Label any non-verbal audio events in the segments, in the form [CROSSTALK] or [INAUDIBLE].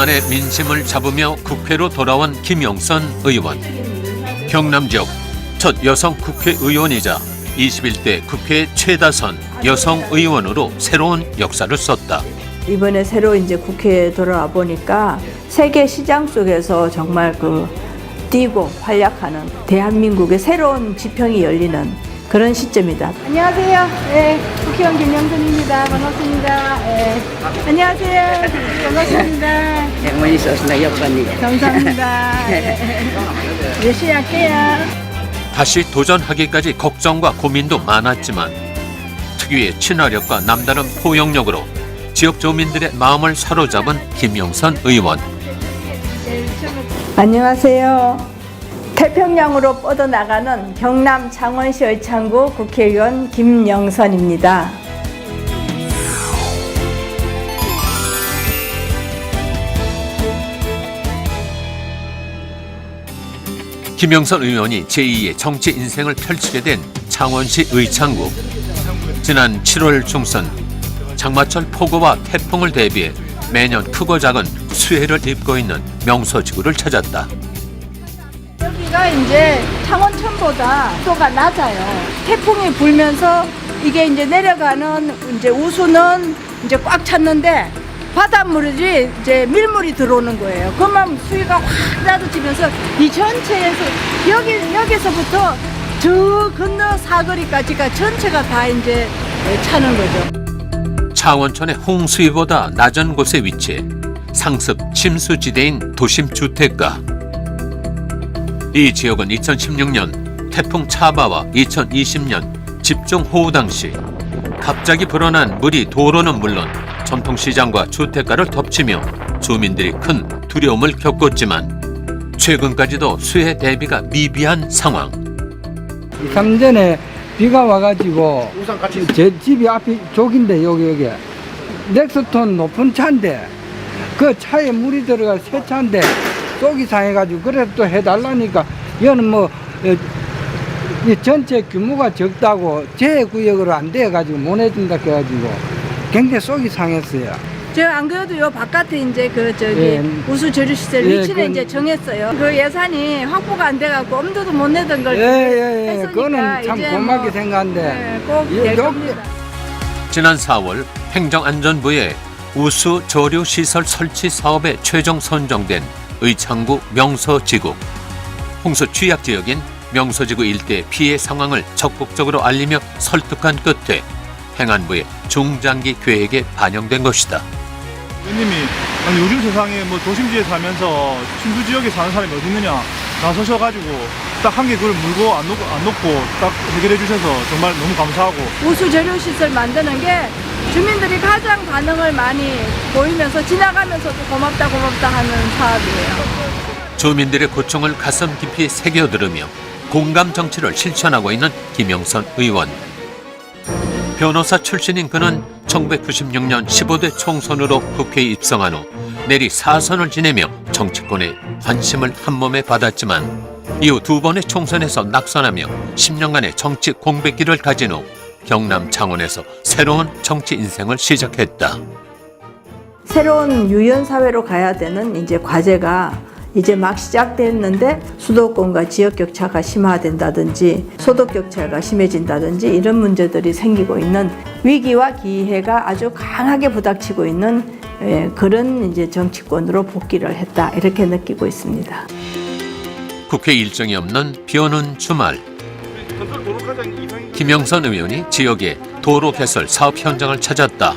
10년 만에 민심을 잡으며 국회로 돌아온 김영선 의원. 경남 지역 첫 여성 국회의원이자 21대 국회 최다선 여성 의원으로 새로운 역사를 썼다. 이번에 새로 이제 국회에 돌아와 보니까 세계 시장 속에서 정말 그 뛰고 활약하는 대한민국의 새로운 지평이 열리는 그런 시점이다. 안녕하세요. 네, 국회의원 김영선입니다. 반갑습니다. 네. 안녕하세요. 반갑습니다. 행운이 있었으나 여건이 감사합니다. 네. 열심히 할게요. 다시 도전하기까지 걱정과 고민도 많았지만 특유의 친화력과 남다른 포용력으로 지역 주민들의 마음을 사로잡은 김영선 의원. 안녕하세요. 태평양으로 뻗어나가는 경남 창원시 의창구 국회의원 김영선입니다. 김영선 의원이 제2의 정치 인생을 펼치게 된 창원시 의창구. 지난 7월 중순 장마철 폭우와 태풍을 대비해 매년 크고 작은 수해를 입고 있는 명소지구를 찾았다. 여기가 이제 창원천보다 속도가 낮아요. 태풍이 불면서 이게 이제 내려가는 이제 우수는 이제 꽉 찼는데 바닷물이 이제 밀물이 들어오는 거예요. 그만 수위가 확 낮아지면서 이 전체에서 여기 여기서부터 저 건너 사거리까지가 전체가 다 이제 차는 거죠. 창원천의 홍수위보다 낮은 곳에 위치해 상습 침수지대인 도심 주택가. 이 지역은 2016년 태풍 차바와 2020년 집중호우 당시 갑자기 불어난 물이 도로는 물론 전통시장과 주택가를 덮치며 주민들이 큰 두려움을 겪었지만 최근까지도 수해 대비가 미비한 상황. 3 전에 비가 와가지고 제 집이 앞이 쪽인데 여기 여기 넥스톤 높은 차인데 그 차에 물이 들어가 새 차인데 속이 상해가지고 그래서 또 해달라니까 이거는 뭐 어, 이 전체 규모가 적다고 제 구역으로 안 돼가지고 못 해준다 해가지고 굉장히 속이 상했어요. 저안 그래도 요 바깥에 이제 그 저기 예. 우수 저류 시설 예, 위치는 그건- 이제 정했어요. 그 예산이 확보가 안 돼갖고 엄두도 못 내던 걸 예 예 예, 했으니까 그거는 참 이제 고맙게 뭐, 생각한데 네, 꼭될 요- 요- 겁니다. 지난 4월 행정안전부의 우수 저류 시설 설치 사업에 최종 선정된 의창구 명서지구. 홍수 취약 지역인 명서지구 일대 피해 상황을 적극적으로 알리며 설득한 끝에 행안부의 중장기 계획에 반영된 것이다. 의원님이 아니 요즘 세상에 뭐 도심지에 살면서 침수 지역에 사는 사람이 어디 있느냐 나서셔가지고 딱 한 개 그걸 물고 안 놓고 안 놓고 딱 해결해 주셔서 정말 너무 감사하고 우수 저류 시설 만드는 게 주민들이 가장 반응을 많이 보이면서 지나가면서도 고맙다 고맙다 하는 사업이에요. 주민들의 고충을 가슴 깊이 새겨들으며 공감 정치를 실천하고 있는 김영선 의원. 변호사 출신인 그는 1996년 15대 총선으로 국회에 입성한 후 내리 사선을 지내며 정치권에 관심을 한몸에 받았지만 이후 두 번의 총선에서 낙선하며 10년간의 정치 공백기를 가진 후 경남 창원에서 새로운 정치 인생을 시작했다. 새로운 유연 사회로 가야 되는 이제 과제가 이제 막 시작됐는데 수도권과 지역 격차가 심화된다든지 소득 격차가 심해진다든지 이런 문제들이 생기고 있는 위기와 기회가 아주 강하게 부닥치고 있는 예, 그런 이제 정치권으로 복귀를 했다 이렇게 느끼고 있습니다. 국회 일정이 없는 비 오는 주말 김영선 의원이 지역의 도로 개설 사업 현장을 찾았다.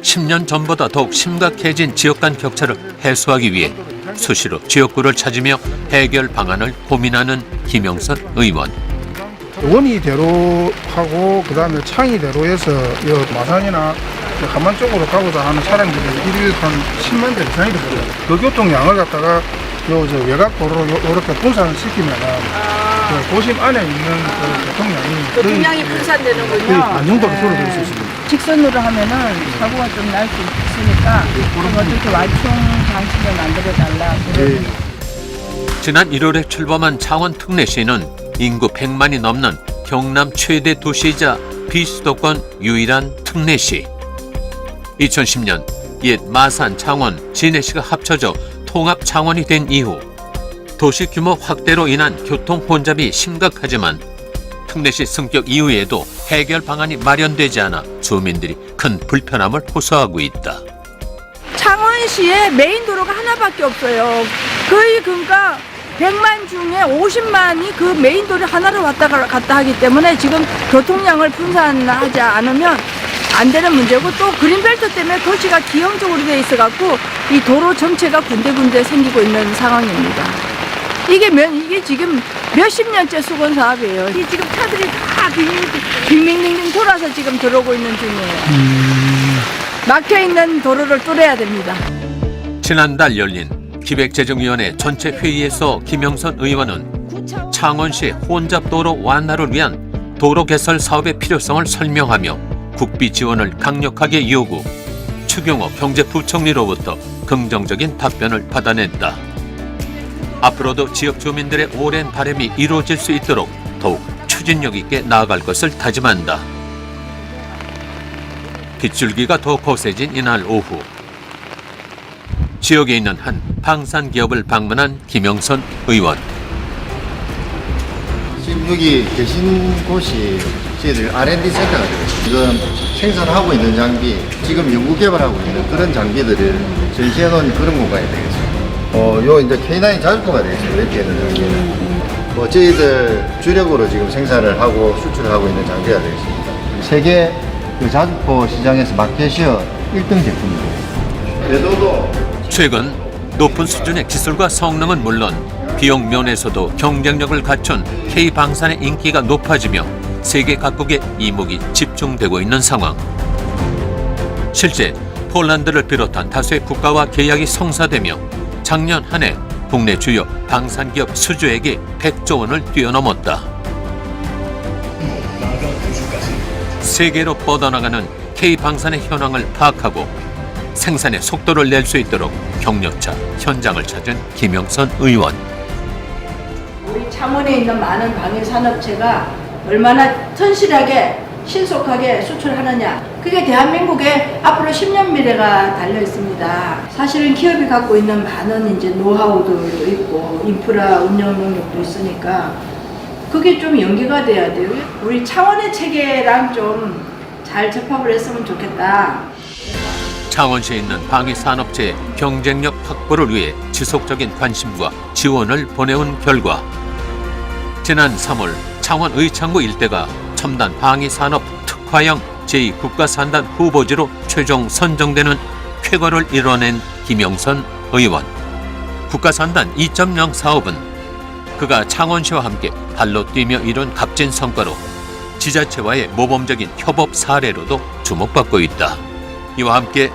10년 전보다 더욱 심각해진 지역 간 격차를 해소하기 위해 수시로 지역구를 찾으며 해결 방안을 고민하는 김영선 의원. 원이대로 하고 그다음에 창이대로 해서 요 마산이나 한만 쪽으로 가고자 하는 차량들이 일일 한 10만 대 이상이 되거든요. 그 교통량을 갖다가 요 저 외곽 도로로 요- 요렇게 분산을 시키면은 그 도심 안에 있는 그 교통량이 교통량이 거의 분산되는군요. 거의 반 정도로 네. 줄어들 수 있습니다. 직선으로 하면은 사고가 좀 날 수 있으니까 좀 어떻게 완충 방식을 만들어 달라. 예. 지난 1월에 출범한 창원 특례시는 인구 100만이 넘는 경남 최대 도시이자 비수도권 유일한 특례시. 2010년 옛 마산, 창원, 진해시가 합쳐져 통합 창원이 된 이후 도시 규모 확대로 인한 교통 혼잡이 심각하지만 특례시 승격 이후에도 해결 방안이 마련되지 않아 주민들이 큰 불편함을 호소하고 있다. 창원시에 메인 도로가 하나밖에 없어요. 거의 그러니까 100만 중에 50만이 그 메인 도로 하나로 왔다 가- 갔다 하기 때문에 지금 교통량을 분산하지 않으면 안 되는 문제고 또 그린벨트 때문에 도시가 기형적으로 돼 있어 갖고 이 도로 전체가 군데군데 생기고 있는 상황입니다. 이게 몇, 이게 지금 몇십 년째 수건 사업이에요. 이 지금 차들이 다 빙- 빙빙빙빙 돌아서 지금 들어오고 있는 중이에요. 막혀 있는 도로를 뚫어야 됩니다. 지난달 열린 기획재정위원회 전체 회의에서 김영선 의원은 창원시 혼잡도로 완화를 위한 도로 개설 사업의 필요성을 설명하며 국비 지원을 강력하게 요구, 추경호 경제부총리로부터 긍정적인 답변을 받아냈다. 앞으로도 지역 주민들의 오랜 바람이 이루어질 수 있도록 더욱 추진력 있게 나아갈 것을 다짐한다. 빗줄기가 더 거세진 이날 오후 지역에 있는 한 방산 기업을 방문한 김영선 의원. 지금 여기 계신 곳이 저희들 R&D 센터가. 지금 생산하고 있는 장비, 지금 연구 개발하고 있는 그런 장비들을 전시해 놓은 그런 공간이 되겠습니다. 어, 요 이제 K9 자주포가 되겠습니다. 이렇게 있는 장비는. 뭐 저희들 주력으로 지금 생산을 하고 수출을 하고 있는 장비가 되겠습니다. 세계 그 자주포 시장에서 마켓시어 1등 제품입니다. 궤도도 최근 높은 수준의 기술과 성능은 물론 비용 면에서도 경쟁력을 갖춘 K 방산의 인기가 높아지며 세계 각국의 이목이 집중되고 있는 상황. 실제 폴란드를 비롯한 다수의 국가와 계약이 성사되며 작년 한 해 국내 주요 방산 기업 수주액이 100조 원을 뛰어넘었다. 세계로 뻗어나가는 K 방산의 현황을 파악하고 생산의 속도를 낼 수 있도록 격려차 현장을 찾은 김영선 의원. 우리 창원에 있는 많은 방위 산업체가 얼마나 튼실하게 신속하게 수출하느냐. 그게 대한민국의 앞으로 10년 미래가 달려 있습니다. 사실은 기업이 갖고 있는 많은 이제 노하우도 있고 인프라 운영 능력도 있으니까 그게 좀 연계가 돼야 돼요. 우리 창원의 체계랑 좀 잘 접합을 했으면 좋겠다. 창원시에 있는 방위 산업체의 경쟁력 확보를 위해 지속적인 관심과 지원을 보내온 결과 지난 3월 창원 의창구 일대가 첨단 방위 산업 특화형 제2국가산단 후보지로 최종 선정되는 쾌거를 이뤄낸 김영선 의원. 국가산단 2.0 사업은 그가 창원시와 함께 발로 뛰며 이룬 값진 성과로 지자체와의 모범적인 협업 사례로도 주목받고 있다. 이와 함께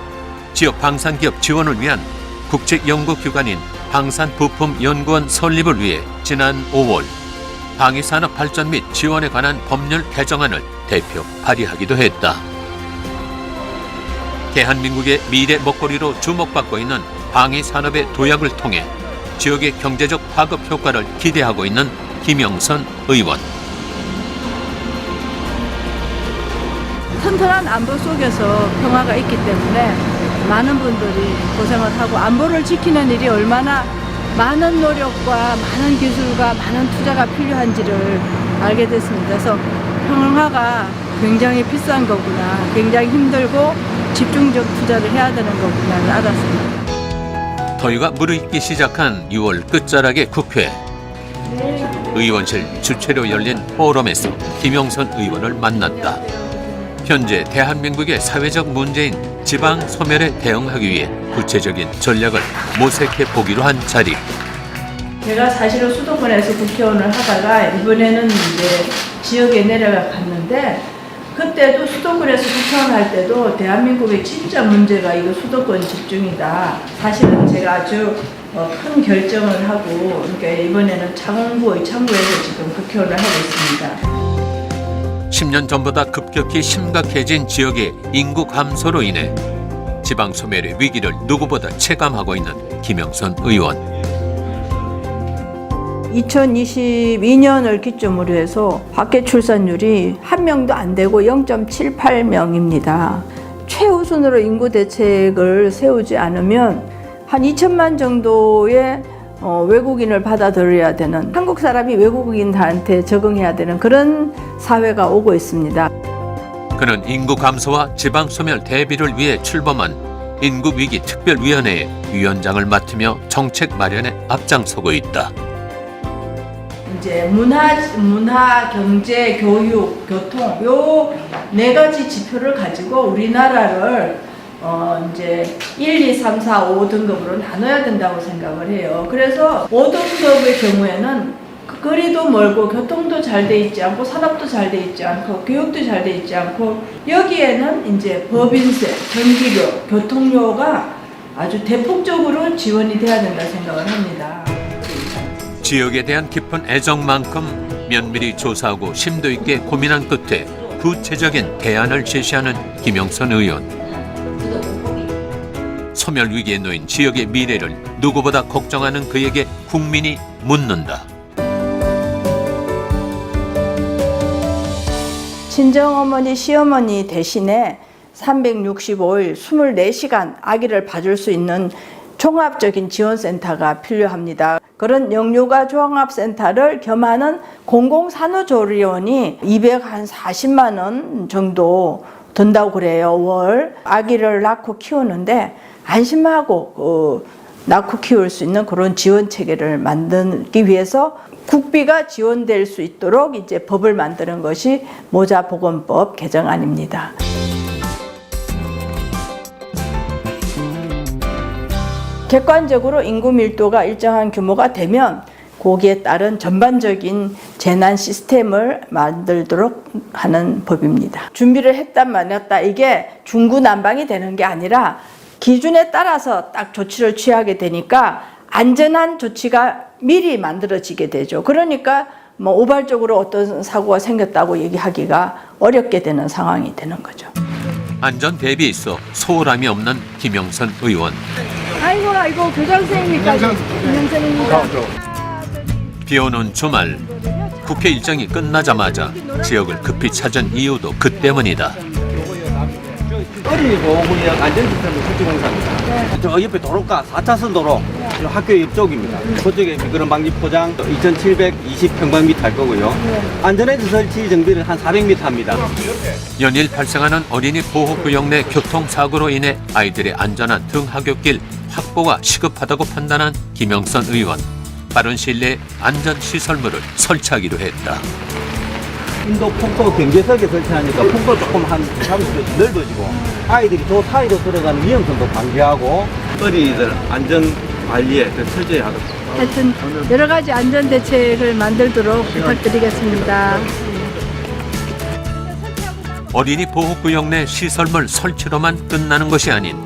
지역 방산기업 지원을 위한 국책연구기관인 방산부품연구원 설립을 위해 지난 5월 방위산업 발전 및 지원에 관한 법률 개정안을 대표 발의하기도 했다. 대한민국의 미래 먹거리로 주목받고 있는 방위산업의 도약을 통해 지역의 경제적 파급 효과를 기대하고 있는 김영선 의원. 튼튼한 안보 속에서 평화가 있기 때문에 많은 분들이 고생을 하고 안보를 지키는 일이 얼마나 많은 노력과 많은 기술과 많은 투자가 필요한지를 알게 됐습니다. 그래서 평화가 굉장히 비싼 거구나, 굉장히 힘들고 집중적 투자를 해야 되는 거구나를 알았습니다. 더위가 무르익기 시작한 6월 끝자락의 국회. 의원실 주최로 열린 포럼에서 김영선 의원을 만났다. 현재 대한민국의 사회적 문제인 지방 소멸에 대응하기 위해 구체적인 전략을 모색해 보기로 한 자리. 제가 사실은 수도권에서 국회의원을 하다가 이번에는 이제 지역에 내려가 갔는데 그때도 수도권에서 국회의원 할 때도 대한민국의 진짜 문제가 이거 수도권 집중이다. 사실은 제가 아주 어, 큰 결정을 하고 그러니까 이번에는 창원구 의 창구에서 지금 국회의원을 하고 있습니다. 10년 전보다 급격히 심각해진 지역의 인구 감소로 인해 지방 소멸의 위기를 누구보다 체감하고 있는 김영선 의원. 2022년을 기점으로 해서 밖에 출산율이 한 명도 안 되고 0.78명입니다. 최우선으로 인구 대책을 세우지 않으면 한 2천만 정도의 어, 외국인을 받아들여야 되는 한국 사람이 외국인한테 적응해야 되는 그런 사회가 오고 있습니다. 그는 인구 감소와 지방 소멸 대비를 위해 출범한 인구 위기 특별위원회의 위원장을 맡으며 정책 마련에 앞장서고 있다. 이제 문화, 문화, 경제, 교육, 교통 요 네 가지 지표를 가지고 우리나라를 어 이제 1, 2, 3, 4, 5 등급으로 나눠야 된다고 생각을 해요. 그래서 5등급의 경우에는 그 거리도 멀고 교통도 잘 돼 있지 않고 산업도 잘 돼 있지 않고 교육도 잘 돼 있지 않고 여기에는 이제 법인세, 전기료, 교통료가 아주 대폭적으로 지원이 돼야 된다 생각을 합니다. 지역에 대한 깊은 애정만큼 면밀히 조사하고 심도 있게 고민한 끝에 구체적인 대안을 제시하는 김영선 의원. 소멸 위기에 놓인 지역의 미래를 누구보다 걱정하는 그에게 국민이 묻는다. 친정어머니, 시어머니 대신에 365일 24시간 아기를 봐줄 수 있는 종합적인 지원센터가 필요합니다. 그런 영유아 종합센터를 겸하는 공공산후조리원이 240만 원 정도 든다고 그래요, 월. 아기를 낳고 키우는데 안심하고 어, 낳고 키울 수 있는 그런 지원 체계를 만들기 위해서 국비가 지원될 수 있도록 이제 법을 만드는 것이 모자보건법 개정안입니다. 객관적으로 인구 밀도가 일정한 규모가 되면 거기에 따른 전반적인 재난 시스템을 만들도록 하는 법입니다. 준비를 했단 말이었다. 이게 중구난방이 되는 게 아니라 기준에 따라서 딱 조치를 취하게 되니까 안전한 조치가 미리 만들어지게 되죠. 그러니까 뭐 우발적으로 어떤 사고가 생겼다고 얘기하기가 어렵게 되는 상황이 되는 거죠. 안전 대비에 있어 소홀함이 없는 김영선 의원. 아이고 아이고 교장 선생님까지 김영선입니다. 비 오는 주말 국회 일정이 끝나자마자 지역을 급히 찾은 이유도 그 때문이다. 어린이보호구역 안전시스템 설치공사입니다. 저 옆에 도로가 4차선 도로 저 학교 옆쪽입니다. 그쪽에 미끄럼 방지 포장 2,720평방미터 할 거고요. 안전헤드 설치 정비를 한 400m 합니다. 연일 발생하는 어린이 보호구역 내 교통사고로 인해 아이들의 안전한 등하굣길 확보가 시급하다고 판단한 김영선 의원. 빠른 시일 내에 안전시설물을 설치하기로 했다. 인도 폭포 경계석에 설치하니까 폭포 조금 한 30도 넓어지고 아이들이 저 사이로 들어가는 위험성도 방지하고 어린이들 안전 관리에 더 철저히 하도록 하여튼 여러 가지 안전 대책을 만들도록 부탁드리겠습니다. 어린이 보호구역 내 시설물 설치로만 끝나는 것이 아닌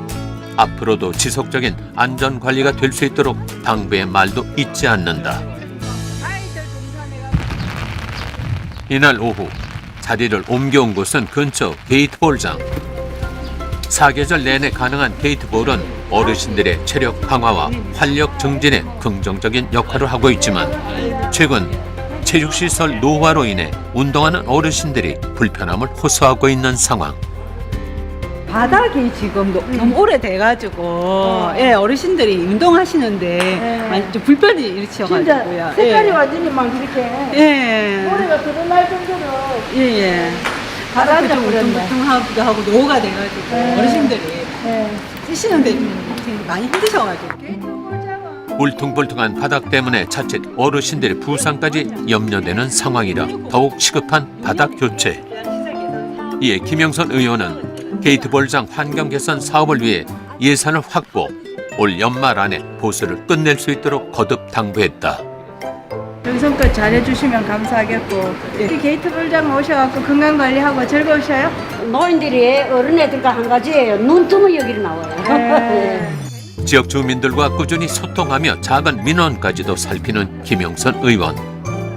앞으로도 지속적인 안전 관리가 될 수 있도록 당부의 말도 잊지 않는다. 이날 오후 자리를 옮겨온 곳은 근처 게이트볼장. 사계절 내내 가능한 게이트볼은 어르신들의 체력 강화와 활력 증진에 긍정적인 역할을 하고 있지만 최근 체육시설 노화로 인해 운동하는 어르신들이 불편함을 호소하고 있는 상황. 바닥이 지금 너- 너무 오래돼가지고 예 어르신들이 운동하시는데 많이 좀 불편이 일으켜가지고요. 예. 완전히 막 이렇게 예. 모래가 드러날 정도로 예, 예. 바닥이 좀 울퉁불퉁하기도 하고 노후가 돼가지고 어르신들이 쓰시는데 좀 많이 힘드셔가지고. 울퉁불퉁한 바닥 때문에 자칫 어르신들의 부상까지 염려되는 상황이라 더욱 시급한 바닥 교체. 이에 김영선 의원은 게이트볼장 환경 개선 사업을 위해 예산을 확보, 올 연말 안에 보수를 끝낼 수 있도록 거듭 당부했다. 정성껏 잘해주시면 감사하겠고 이 게이트 볼장 오셔갖고 건강 관리하고 즐거우셔요? 노인들이 어른애들과 한 가지예요. 눈 뜨면 여기로 나와요. 네. [LAUGHS] 지역 주민들과 꾸준히 소통하며 작은 민원까지도 살피는 김영선 의원.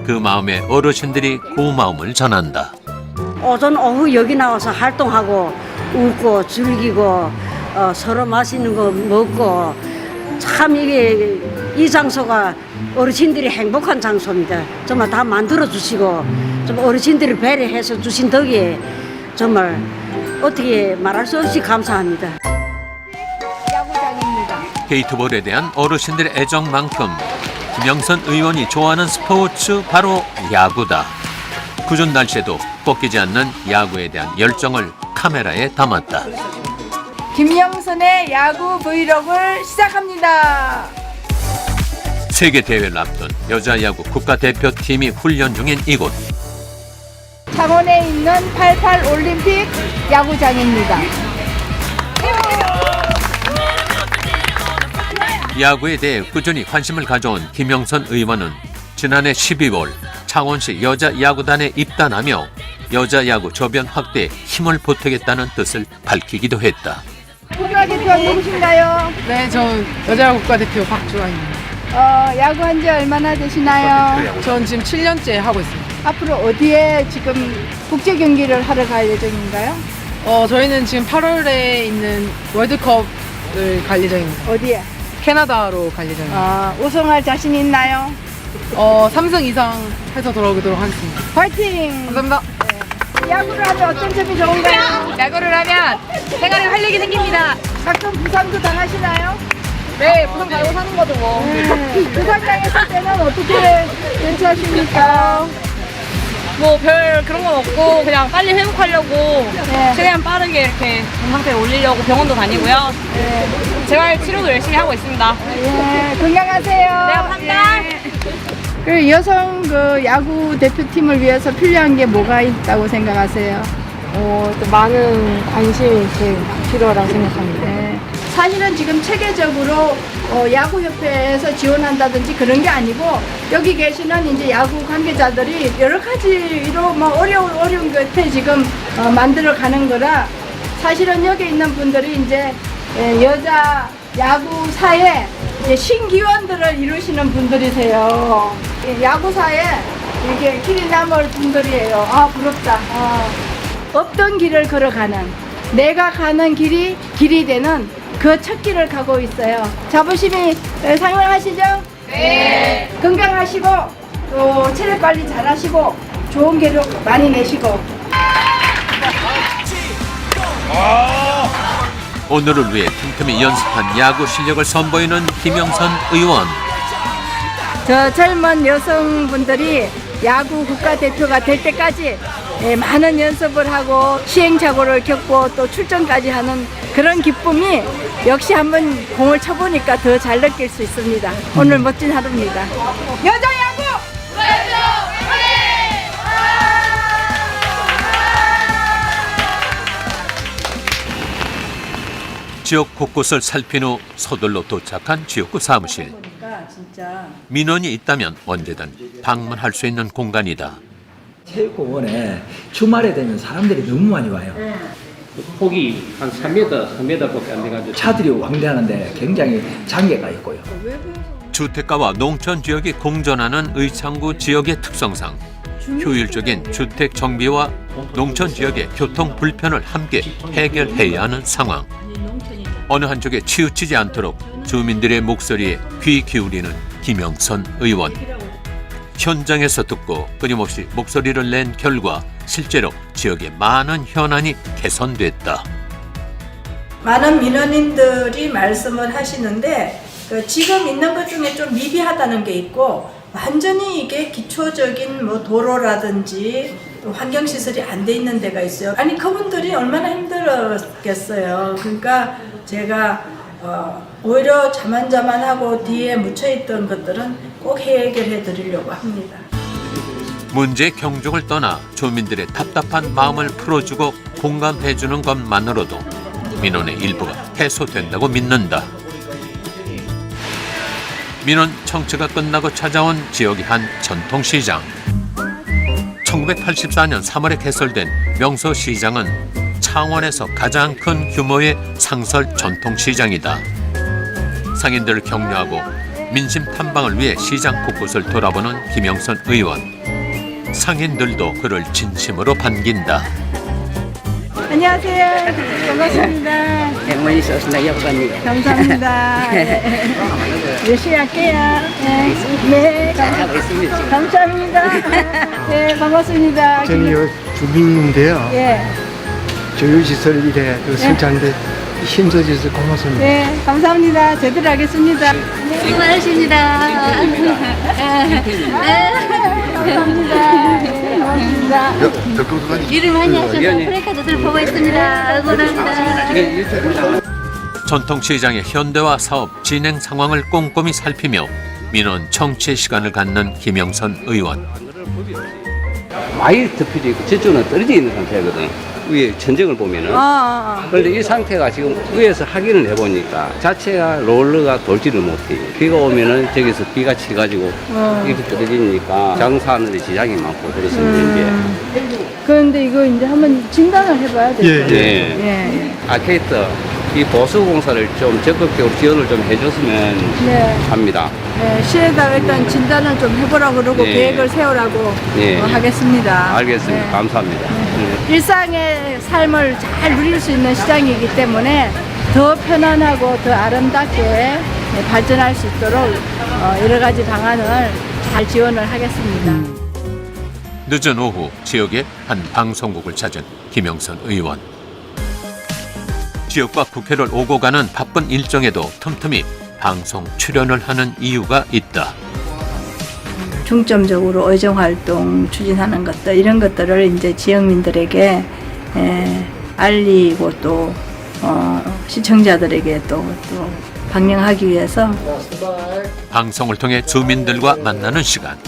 그 마음에 어르신들이 고마움을 전한다. 오전 오후 여기 나와서 활동하고 웃고 즐기고 어, 서로 맛있는 거 먹고 참 이게 이 장소가 어르신들이 행복한 장소입니다. 정말 다 만들어 주시고 좀 어르신들을 배려해서 주신 덕에 정말 어떻게 말할 수 없이 감사합니다. 야구장입니다. 게이트볼에 대한 어르신들의 애정만큼 김영선 의원이 좋아하는 스포츠 바로 야구다. 궂은 날씨에도 꺾이지 않는 야구에 대한 열정을 카메라에 담았다. 김영선의 야구 브이로그를 시작합니다. 세계 대회를 앞둔 여자 야구 국가대표팀이 훈련 중인 이곳. 창원에 있는 88 올림픽 야구장입니다. 야구에 대해 꾸준히 관심을 가져온 김영선 의원은 지난해 12월 창원시 여자 야구단에 입단하며 여자 야구 저변 확대에 힘을 보태겠다는 뜻을 밝히기도 했다. 국가대표 누구신가요? 네, 저 여자 국가대표 박주환입니다. 어, 야구한 지 얼마나 되시나요? 전 지금 7년째 하고 있습니다. 앞으로 어디에 지금 국제 경기를 하러 갈 예정인가요? 어, 저희는 지금 8월에 있는 월드컵을 갈 예정입니다. 어디에? 캐나다로 갈 예정입니다. 아, 우승할 자신 있나요? 어, 3승 이상 해서 돌아오도록 하겠습니다. 화이팅! 감사합니다. 야구를 하면 어떤 점이 좋은가요? 야구를 하면 생활에 활력이 생깁니다. 가끔 부상도 당하시나요? 네, 부상 달고 사는 거죠, 뭐. 네. 부상 당했을 때는 어떻게 대처하십니까? 뭐 별 그런 건 없고 그냥 빨리 회복하려고 네. 최대한 빠르게 이렇게 정상태를 올리려고 병원도 다니고요. 재활 치료도 열심히 하고 있습니다. 예, 건강하세요. 네, 감사합니다. 예. 그 여성 그 야구 대표팀을 위해서 필요한 게 뭐가 있다고 생각하세요? 어, 또 많은 관심이 제일 필요하다고 생각합니다. 네. 사실은 지금 체계적으로 어, 야구협회에서 지원한다든지 그런 게 아니고 여기 계시는 이제 야구 관계자들이 여러 가지로 뭐 어려운 어려운 것에 지금 어, 만들어 가는 거라 사실은 여기 있는 분들이 이제 예, 여자 야구사에 이제 신기원들을 이루시는 분들이세요. 예, 야구사에 이게 길이 남을 분들이에요. 아 부럽다. 아. 없던 길을 걸어가는 내가 가는 길이 길이 되는 그 첫 길을 가고 있어요. 자부심이 에, 상응하시죠? 네. 건강하시고 또 체력 관리 잘하시고 좋은 기록 많이 내시고 오늘을 위해 틈틈이 연습한 야구 실력을 선보이는 김영선 의원. 저 젊은 여성분들이 야구 국가대표가 될 때까지 예, 많은 연습을 하고 시행착오를 겪고 또 출전까지 하는 그런 기쁨이 역시 한번 공을 쳐보니까 더 잘 느낄 수 있습니다. 오늘 멋진 하루입니다. 여자 야 지역 곳곳을 살핀 후 서둘러 도착한 지역구 사무실. 민원이 있다면 언제든 방문할 수 있는 공간이다. 체육공원에 주말에 되면 사람들이 너무 많이 와요. 폭이 한 3m, 3m밖에 안 돼가지고 차들이 왕래하는데 굉장히 장애가 있고요. 주택가와 농촌 지역이 공존하는 의창구 지역의 특성상 효율적인 주택 정비와 농촌 지역의 교통 불편을 함께 해결해야 하는 상황. 어느 한쪽에 치우치지 않도록 주민들의 목소리에 귀 기울이는 김영선 의원. 현장에서 듣고 끊임없이 목소리를 낸 결과 실제로 지역의 많은 현안이 개선됐다. 많은 민원인들이 말씀을 하시는데 그 지금 있는 것 중에 좀 미비하다는 게 있고 완전히 이게 기초적인 뭐 도로라든지 또 환경 시설이 안 돼 있는 데가 있어요. 아니 그분들이 얼마나 힘들었겠어요. 그러니까 제가 어, 오히려 자만자만하고 뒤에 묻혀있던 것들은 꼭 해결해 드리려고 합니다. 문제 경중을 떠나 주민들의 답답한 마음을 풀어주고 공감해주는 것만으로도 민원의 일부가 해소된다고 믿는다. 민원 청취가 끝나고 찾아온 지역의 한 전통시장. 1984년 3월에 개설된 명소시장은 창원에서 가장 큰 규모의 상설 전통시장이다. 상인들을 격려하고 민심 탐방을 위해 시장 곳곳을 돌아보는 김영선 의원. 상인들도 그를 진심으로 반긴다. 안녕하세요. 반갑습니다. 행운이 있었습니다, 여건님. 감사합니다. 열심히 할게요. 네. 네. 잘하고 있습니다, 지금. 감사합니다. 네, 반갑습니다. 저는 요 주민인데요. 예. 조유시설 일에 그 설치하는데 힘써주셔서 고맙습니다. 네, 감사합니다. 제대로 하겠습니다. 수고 많으십니다. 감사합니다. 네, 고맙습니다. 일을 많이 하셔서 프레카드들 보고 있습니다. 고맙습니다. 전통시장의 현대화 사업 진행 상황을 꼼꼼히 살피며 민원 청취 시간을 갖는 김영선 의원. 많이 덮여져 있고 저쪽은 떨어져 있는 상태거든. 위에 천정을 보면은. 아, 그런데 이 상태가 지금 위에서 확인을 해보니까 자체가 롤러가 돌지를 못해. 비가 오면은 저기서 비가 치가지고 어. 이렇게 떨어지니까 장사하는데 지장이 많고 그렇습니다. 음. 그런데 이거 이제 한번 진단을 해봐야 될 예, 거예요. 예. 예. 아케이트 이 보수 공사를 좀 적극적으로 지원을 좀 해줬으면 네. 합니다. 네, 시에다가 일단 진단을 좀 해보라고 그러고 예. 계획을 세우라고 예. 어, 하겠습니다. 알겠습니다. 네. 감사합니다. 네. 일상의 삶을 잘 누릴 수 있는 시장이기 때문에 더 편안하고 더 아름답게 네, 발전할 수 있도록 어, 여러 가지 방안을 잘 지원을 하겠습니다. 늦은 오후 지역의 한 방송국을 찾은 김영선 의원. 지역과 국회를 오고 가는 바쁜 일정에도 틈틈이 방송 출연을 하는 이유가 있다. 중점적으로 의정 활동 추진하는 것들 이런 것들을 이제 지역민들에게 에, 알리고 또 어, 시청자들에게 또, 또 방영하기 위해서 방송을 통해 주민들과 만나는 시간.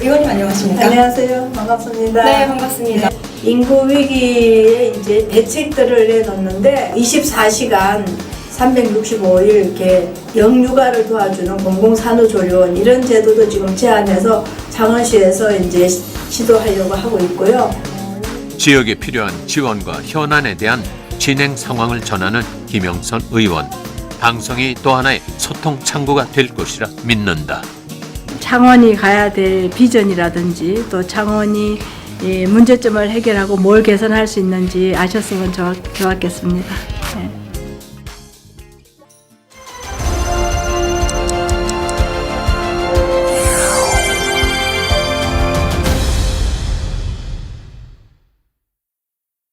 의원님 안녕하십니까? 안녕하세요. 반갑습니다. 네, 반갑습니다. 인구 위기에 이제 대책들을 내놓는데 24시간 365일 이렇게 영유아를 도와주는 공공산후조리원 이런 제도도 지금 제안해서 창원시에서 이제 시도하려고 하고 있고요. 지역에 필요한 지원과 현안에 대한 진행 상황을 전하는 김영선 의원. 방송이 또 하나의 소통 창구가 될 것이라 믿는다. 창원이 가야 될 비전이라든지 또 창원이 이 문제점을 해결하고 뭘 개선할 수 있는지 아셨으면 좋, 좋았겠습니다. 네.